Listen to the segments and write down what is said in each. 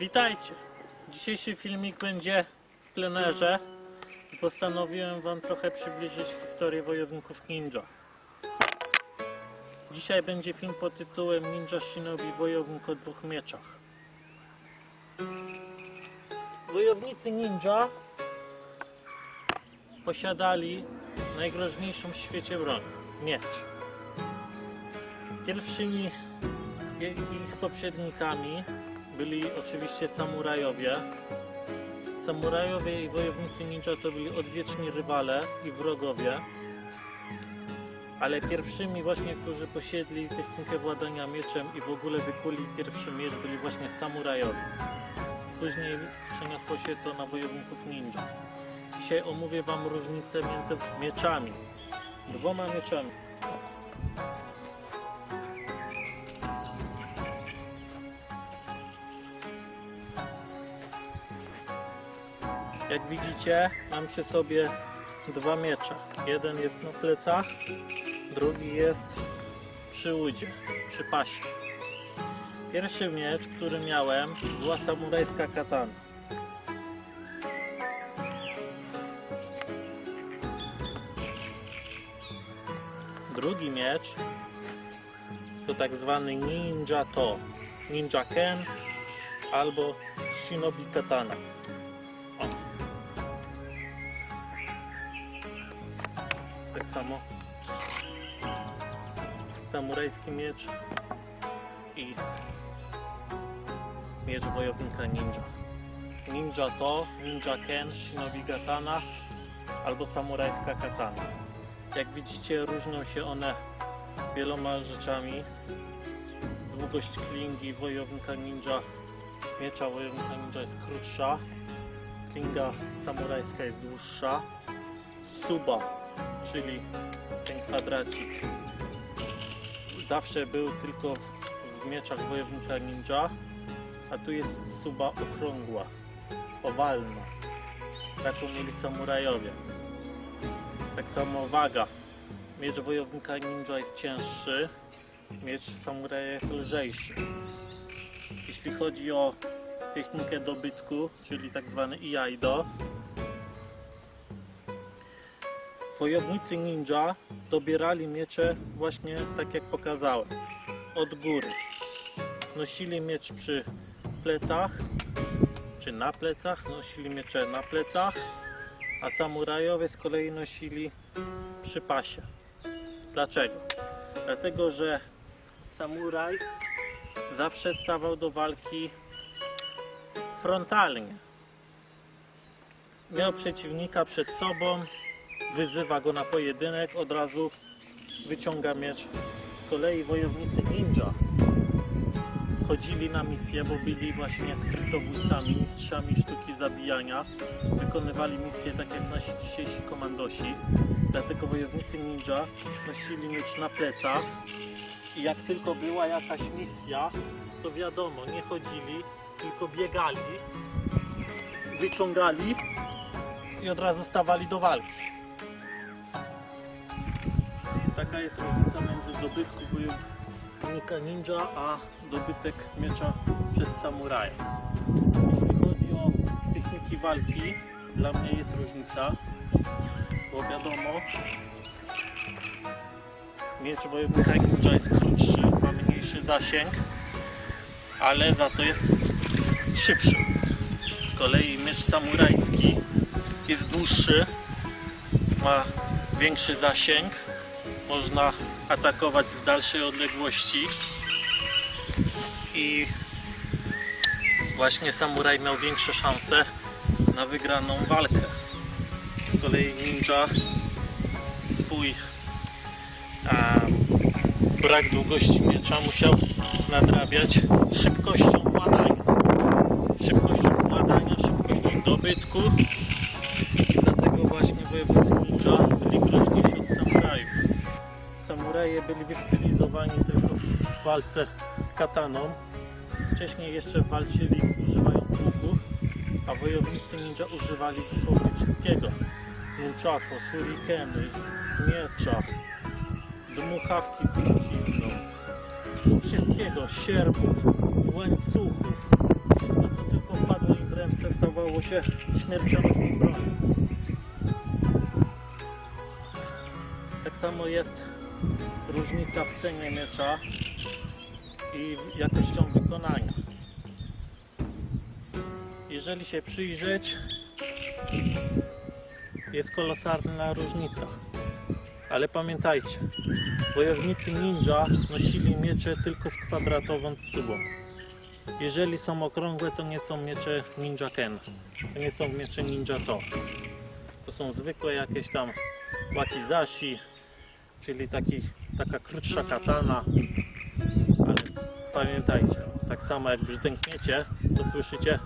Witajcie! Dzisiejszy filmik będzie w plenerze i postanowiłem Wam trochę przybliżyć historię wojowników ninja. Dzisiaj będzie film pod tytułem Ninja Shinobi Wojownik o dwóch mieczach. Wojownicy ninja posiadali najgroźniejszą w świecie broń miecz. Pierwszymi ich poprzednikami byli oczywiście samurajowie. Samurajowie i wojownicy ninja to byli odwieczni rywale i wrogowie. Ale pierwszymi właśnie, którzy posiedli technikę władania mieczem i w ogóle wykuli pierwszy miecz byli właśnie samurajowie. Później przeniosło się to na wojowników ninja. Dzisiaj omówię Wam różnicę między mieczami. Dwoma mieczami. Jak widzicie, mam przy sobie dwa miecze. Jeden jest na plecach, drugi jest przy łudzie, przy pasie. Pierwszy miecz, który miałem, była samurajska katana. Drugi miecz to tak zwany ninja to, ninja ken albo shinobi katana. Tak samo samurajski miecz i miecz wojownika ninja. Ninja to, ninja ken, shinobi katana albo samurajska katana. Jak widzicie różnią się one wieloma rzeczami. Długość klingi wojownika ninja, miecza wojownika ninja jest krótsza, klinga samurajska jest dłuższa. Suba, czyli ten kwadracik, zawsze był tylko w, w mieczach wojownika ninja, a tu jest suba okrągła, owalna. Taką mieli samurajowie. Tak samo waga. Miecz wojownika ninja jest cięższy, miecz samuraja jest lżejszy. Jeśli chodzi o technikę dobytku, czyli tak zwany iaido, wojownicy ninja dobierali miecze właśnie tak jak pokazałem, od góry. Nosili miecz przy plecach, czy na plecach, nosili miecze na plecach, a samurajowie z kolei nosili przy pasie. Dlaczego? Dlatego, że samuraj zawsze stawał do walki frontalnie. Miał przeciwnika przed sobą, wyzywa go na pojedynek, od razu wyciąga miecz. Z kolei wojownicy ninja chodzili na misję, bo byli właśnie skrytobójcami, mistrzami sztuki zabijania. Wykonywali misje tak jak nasi dzisiejsi komandosi. Dlatego wojownicy ninja nosili miecz na plecach i jak tylko była jakaś misja, to wiadomo, nie chodzili, tylko biegali, wyciągali i od razu stawali do walki. Taka jest różnica między dobytku wojownika ninja a dobytek miecza przez samuraja. Jeśli chodzi o techniki walki, dla mnie jest różnica, bo wiadomo, miecz wojownika ninja jest krótszy, ma mniejszy zasięg, ale za to jest szybszy. Z kolei miecz samurajski jest dłuższy, ma większy zasięg, można atakować z dalszej odległości i właśnie samuraj miał większe szanse na wygraną walkę. Z kolei ninja swój a, brak długości miecza musiał nadrabiać szybkością władania. Szybkością władania, szybkością dobytku. Dlatego właśnie wojownicy ninja byli samurajów. Samuraje byli wystylizowani tylko w walce kataną. Wcześniej jeszcze walczyli używając łuku, a wojownicy ninja używali dosłownie wszystkiego. Nunchaku, shurikeny, miecza, dmuchawki z trucizną, wszystkiego, sierpów, łańcuchów, Wszystko to tylko wpadło im w ręce, stawało się śmiercionośną bronią. Tak samo jest różnica w cenie miecza i jakością wykonania. Jeżeli się przyjrzeć, jest kolosalna różnica. Ale pamiętajcie, wojownicy ninja nosili miecze tylko z kwadratową strzubą. Jeżeli są okrągłe, to nie są miecze Ninja Ken. To nie są miecze Ninja To. To są zwykłe jakieś tam wakizashi, czyli taki, taka krótsza katana. Ale pamiętajcie, tak samo jak brzdękniecie, to słyszycie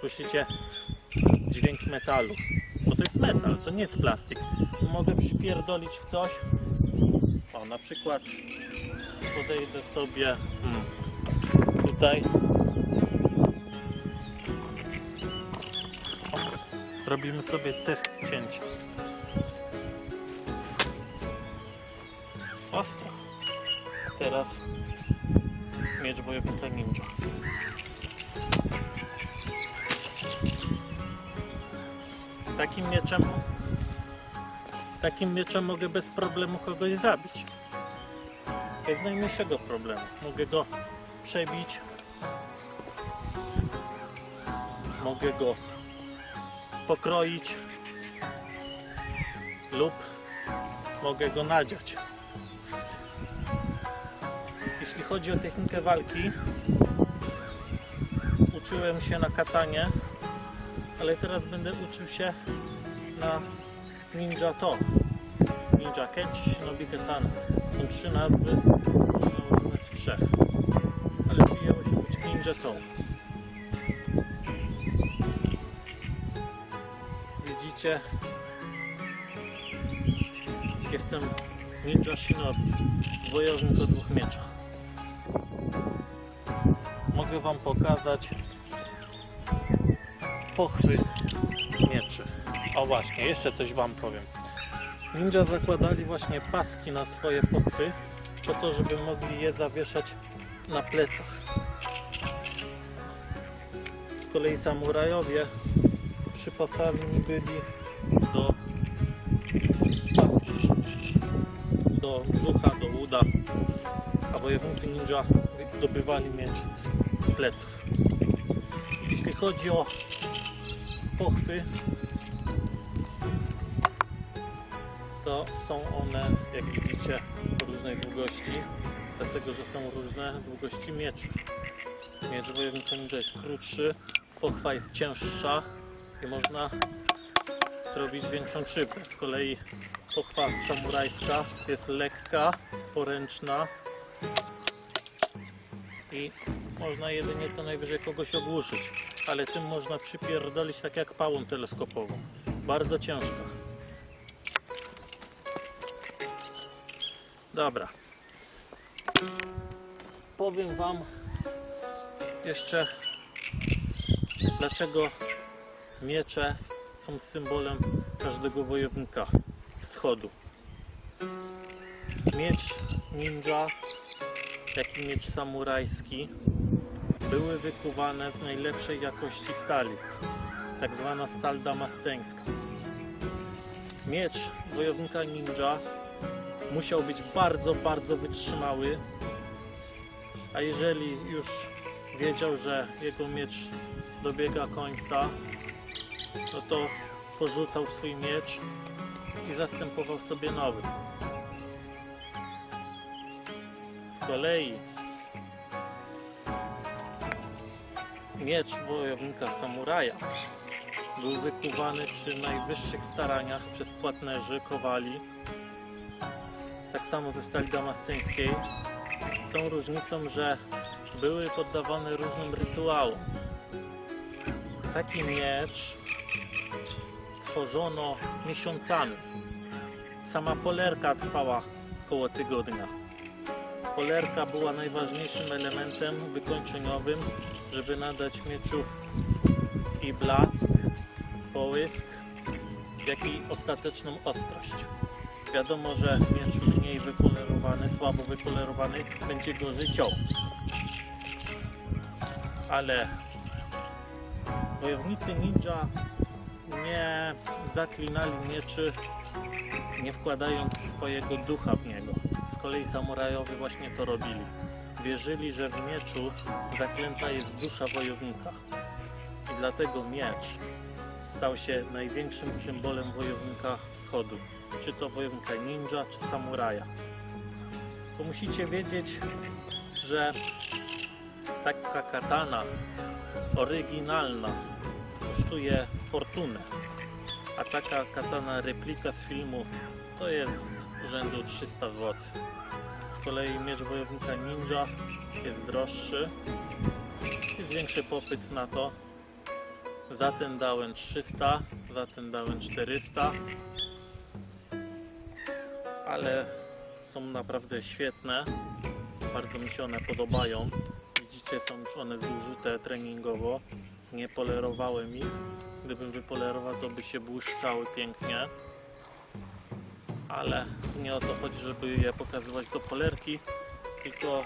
słyszycie dźwięk metalu. Bo to jest metal, to nie jest plastik. Mogę przypierdolić w coś. O, na przykład podejdę sobie hmm, tutaj. Robimy sobie test cięcia. Ostro. Teraz miecz wojownika ninja. Takim mieczem takim mieczem mogę bez problemu kogoś zabić. Bez najmniejszego problemu. Mogę go przebić. Mogę go pokroić lub mogę go nadziać. Jeśli chodzi o technikę walki, uczyłem się na katanie, ale teraz będę uczył się na Ninja To. Ninja czy Shinobi Katana. Są trzy nazwy, można używać trzech. Ale przyjęło się być Ninja To. Widzicie? Jestem Ninja Shinobi. Wojownik o dwóch mieczach. Mogę Wam pokazać pochwy mieczy. O właśnie, jeszcze coś Wam powiem. Ninja zakładali właśnie paski na swoje pochwy, po to, żeby mogli je zawieszać na plecach. Z kolei samurajowie przypasani byli do paski, do brzucha, do uda, a wojownicy ninja zdobywali miecz pleców. Jeśli chodzi o pochwy, to są one, jak widzicie, różnej długości, dlatego że są różne długości mieczy. Miecz wojownika ninja jest krótszy, pochwa jest cięższa i można zrobić większą krzywdę. Z kolei pochwa samurajska jest lekka, poręczna i można jedynie co najwyżej kogoś ogłuszyć, ale tym można przypierdolić tak jak pałą teleskopową. Bardzo ciężka. Dobra. Powiem Wam jeszcze, dlaczego miecze są symbolem każdego wojownika wschodu. Miecz ninja, jak i miecz samurajski były wykuwane z najlepszej jakości stali, tak zwana stal damasceńska. Miecz wojownika ninja musiał być bardzo, bardzo wytrzymały, a jeżeli już wiedział, że jego miecz dobiega końca, no to porzucał swój miecz i zastępował sobie nowy. Kolei miecz wojownika samuraja był wykuwany przy najwyższych staraniach przez płatnerzy, kowali, tak samo ze stali damasceńskiej, z tą różnicą, że były poddawane różnym rytuałom. Taki miecz tworzono miesiącami. Sama polerka trwała około tygodnia. Polerka była najważniejszym elementem wykończeniowym, żeby nadać mieczu i blask, połysk, jak i ostateczną ostrość. Wiadomo, że miecz mniej wypolerowany, słabo wypolerowany będzie gorzej ciął. ale wojownicy ninja nie zaklinali mieczy, nie wkładając swojego ducha w niego. Kolei samurajowie właśnie to robili. Wierzyli, że w mieczu zaklęta jest dusza wojownika. I dlatego miecz stał się największym symbolem wojownika wschodu. Czy to wojownika ninja, czy samuraja. To musicie wiedzieć, że taka katana oryginalna kosztuje fortunę, a taka katana replika z filmu to jest rzędu 300 zł. Z kolei miecz wojownika ninja jest droższy, jest większy popyt na to. Za ten dałem 300, za ten dałem 400, ale są naprawdę świetne. Bardzo mi się one podobają. Widzicie, są już one zużyte treningowo. Nie polerowałem ich. Gdybym wypolerował, to by się błyszczały pięknie. Ale nie o to chodzi, żeby je pokazywać do polerki, tylko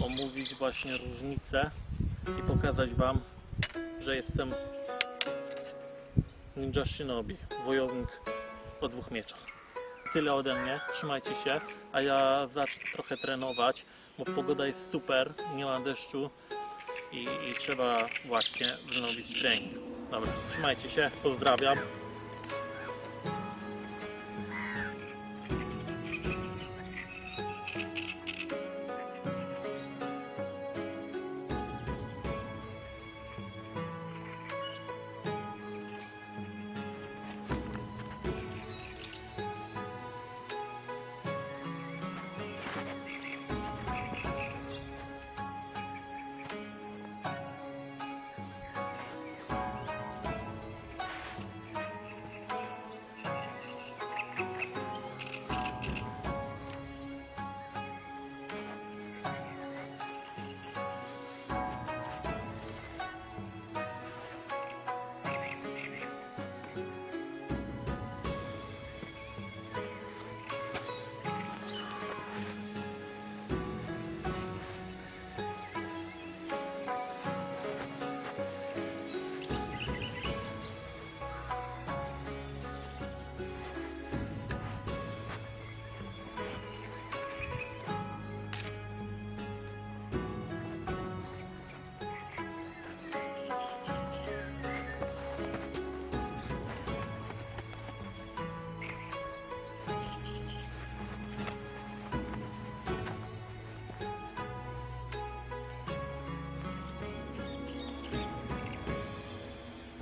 omówić właśnie różnice i pokazać Wam, że jestem Ninja Shinobi, wojownik o dwóch mieczach. Tyle ode mnie, trzymajcie się, a ja zacznę trochę trenować, bo pogoda jest super, nie ma deszczu i, i trzeba właśnie wznowić trening. Dobra, trzymajcie się, pozdrawiam.